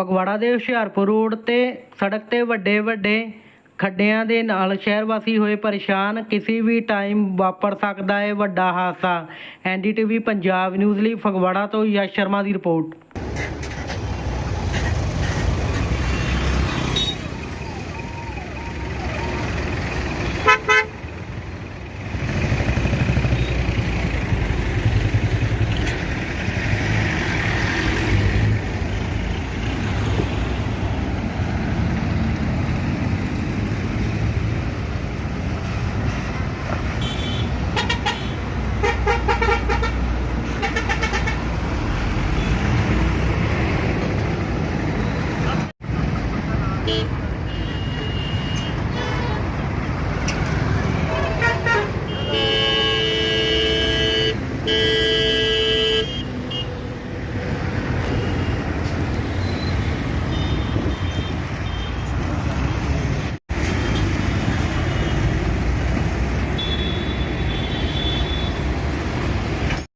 ਫਗਵਾੜਾ ਦੇ ਹੁਸ਼ਿਆਰਪੁਰ ਰੋਡ ਤੇ, ਸੜਕ ਤੇ ਵੱਡੇ ਵੱਡੇ ਖੱਡਿਆਂ ਦੇ ਨਾਲ ਸ਼ਹਿਰ ਵਾਸੀ ਹੋਏ ਪਰੇਸ਼ਾਨ। ਕਿਸੇ ਵੀ ਟਾਈਮ ਵਾਪਰ ਸਕਦਾ ਹੈ ਵੱਡਾ ਹਾਦਸਾ। ਐਨਡੀਟੀਵੀ ਪੰਜਾਬ ਨਿਊਜ਼ ਲਈ ਫਗਵਾੜਾ ਤੋਂ ਯਸ਼ ਸ਼ਰਮਾ ਦੀ ਰਿਪੋਰਟ।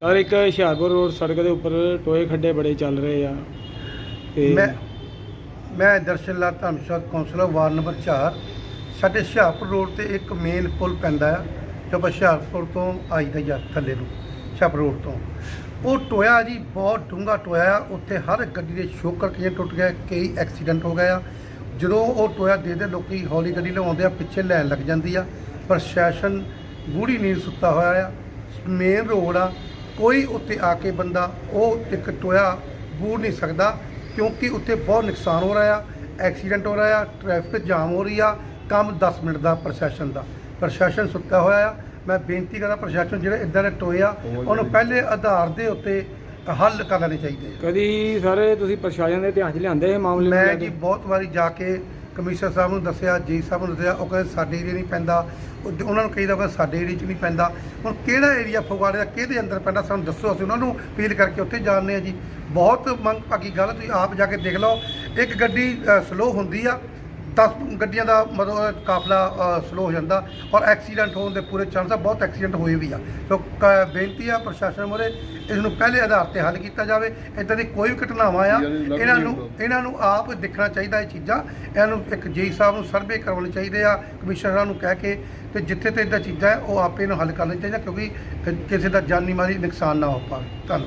ਸਰ ਇੱਕ ਹੁਸ਼ਿਆਰਪੁਰ ਰੋਡ ਸੜਕ ਦੇ ਉੱਪਰ ਟੋਏ ਖੱਡੇ ਬੜੇ ਚੱਲ ਰਹੇ ਆ ਤੇ ਮੈਂ Darshan Lal Dharamshala councillor, ward number 4 ਸਾਡੇ ਹੁਸ਼ਿਆਰਪੁਰ ਰੋਡ ਤੇ ਇੱਕ ਮੇਨ ਪੁਲ ਪੈਂਦਾ ਆ, ਜੋ ਹੁਸ਼ਿਆਰਪੁਰ ਤੋਂ ਆਈ ਦਾ ਜਾਂ ਥੱਲੇ ਨੂੰ, ਹੁਸ਼ਿਆਰਪੁਰ ਰੋਡ ਤੋਂ। ਉਹ ਟੋਇਆ ਜੀ, ਬਹੁਤ ਡੂੰਘਾ ਟੋਇਆ ਆ, ਉੱਥੇ ਹਰ ਗੱਡੀ ਦੇ ਸ਼ੋਕਰ ਕਿਵੇਂ ਟੁੱਟ ਗਏ ਕਈ ਐਕਸੀਡੈਂਟ ਹੋ ਗਏ ਆ। ਜਦੋਂ ਉਹ ਟੋਇਆ ਦੇ ਦੇ ਲੋਕੀ ਹੌਲੀ ਗੱਡੀ ਲਵਾਉਂਦੇ ਆ, ਪਿੱਛੇ ਲੈਣ ਲੱਗ ਜਾਂਦੀ ਆ। ਪ੍ਰਸ਼ਾਸਨ ਗੂੜੀ ਨੀਂਦ ਸੁੱਤਾ ਹੋਇਆ ਆ, ਮੇਨ ਰੋਡ ਆ, ਕੋਈ ਉੱਤੇ ਆ ਕੇ ਬੰਦਾ ਉਹ ਇੱਕ ਟੋਇਆ ਬੂੜ ਨਹੀਂ ਸਕਦਾ। ਕਿਉਂਕਿ ਉੱਥੇ ਬਹੁਤ ਨੁਕਸਾਨ ਹੋ ਰਿਹਾ ਆ ਐਕਸੀਡੈਂਟ ਹੋ ਰਿਹਾ ਆ ਟ੍ਰੈਫਿਕ ਜਾਮ ਹੋ ਰਹੀ ਆ ਕੰਮ 10 ਮਿੰਟ ਦਾ ਪ੍ਰਸ਼ਾਸਨ ਦਾ। ਪ੍ਰਸ਼ਾਸਨ ਸੁੱਤਾ ਹੋਇਆ ਆ। ਮੈਂ ਬੇਨਤੀ ਕਰਦਾ ਪ੍ਰਸ਼ਾਸਨ ਜਿਹੜੇ ਇਦਾਂ ਦੇ ਟੋਏ ਆ ਉਹਨੂੰ ਪਹਿਲੇ ਆਧਾਰ ਦੇ ਉੱਤੇ ਹੱਲ ਕਰ ਲੈਣੇ ਚਾਹੀਦੇ ਆ। ਕਦੀ ਸਰ ਤੁਸੀਂ ਪ੍ਰਸ਼ਾਸਨ ਦੇ ਧਿਆਨ 'ਚ ਲਿਆਂਦੇ ਇਹ ਮਾਮਲੇ ਮੈਂ ਜੀ ਕੇ? ਬਹੁਤ ਵਾਰੀ ਜਾ ਕੇ ਕਮਿਸ਼ਨਰ ਸਾਹਿਬ ਨੂੰ ਦੱਸਿਆ ਜੀ ਸਾਹਿਬ ਨੂੰ ਦੱਸਿਆ, ਉਹ ਕਹਿੰਦੇ ਸਾਡੇ ਏਰੀਆ ਨਹੀਂ ਪੈਂਦਾ। ਉਹ- ਉਹਨਾਂ ਨੂੰ ਕਹੀਦਾ ਕਿ ਸਾਡੇ ਏਰੀਆ 'ਚ ਨਹੀਂ ਪੈਂਦਾ। ਹੁਣ ਕਿਹੜਾ ਏਰੀਆ ਫਗਵਾੜੇ ਦਾ, ਕਿਹਦੇ ਅੰਦਰ ਪੈਂਦਾ, ਸਾਨੂੰ ਦੱਸੋ ਅਸੀਂ ਉਹਨਾਂ ਨੂੰ ਅਪੀਲ ਕਰਕੇ ਉੱਥੇ ਜਾਣਦੇ ਹਾਂ ਜੀ। ਬਹੁਤ ਮੰਗ ਭਾਗੀ ਗੱਲ, ਤੁਸੀਂ ਆਪ ਜਾ ਕੇ ਦੇਖ ਲਓ। ਇੱਕ ਗੱਡੀ ਸਲੋ ਹੁੰਦੀ ਆ। 10 ਗੱਡੀਆਂ ਦਾ ਮਤਲਬ ਕਾਫਲਾ ਸਲੋ ਹੋ ਜਾਂਦਾ ਔਰ ਐਕਸੀਡੈਂਟ ਹੋਣ ਦੇ ਪੂਰੇ ਚਾਂਸ ਆ ਬਹੁਤ ਐਕਸੀਡੈਂਟ ਹੋਏ ਵੀ ਆ। ਸੋ ਕ- ਬੇਨਤੀ ਆ ਪ੍ਰਸ਼ਾਸਨ ਮੋਰੇ ਇਸ ਨੂੰ ਪਹਿਲੇ ਆਧਾਰ ਤੇ ਹੱਲ ਕੀਤਾ ਜਾਵੇ ਇਦਾਂ ਦੀ ਕੋਈ ਵੀ ਘਟਨਾਵਾਂ ਆ ਇਹਨਾਂ ਨੂੰ ਇਹਨਾਂ ਨੂੰ ਆਪ ਦੇਖਣਾ ਚਾਹੀਦਾ ਇਹ ਚੀਜ਼ਾਂ ਇਹਨਾਂ ਨੂੰ ਇੱਕ ਜੀ ਸਾਹਿਬ ਨੂੰ ਸਰਵੇ ਕਰਵਾਉਣੇ ਚਾਹੀਦੇ ਆ ਕਮਿਸ਼ਨਰਾਂ ਨੂੰ ਕਹਿ ਕੇ ਤੇ ਜਿੱਥੇ ਤੇ ਇਦਾਂ ਚੀਜ਼ਾਂ ਹੈ ਉਹ ਆਪੇ ਨੂੰ ਹੱਲ ਕਰਨਾ ਚਾਹੀਦਾ ਕਿਉਂਕਿ ਕਿਸੇ ਦਾ ਜਾਨੀ ਮਾਲੀ ਨੁਕਸਾਨ ਨਾ ਹੋ ਪਾਵੇ। ਧੰਨਵਾਦ।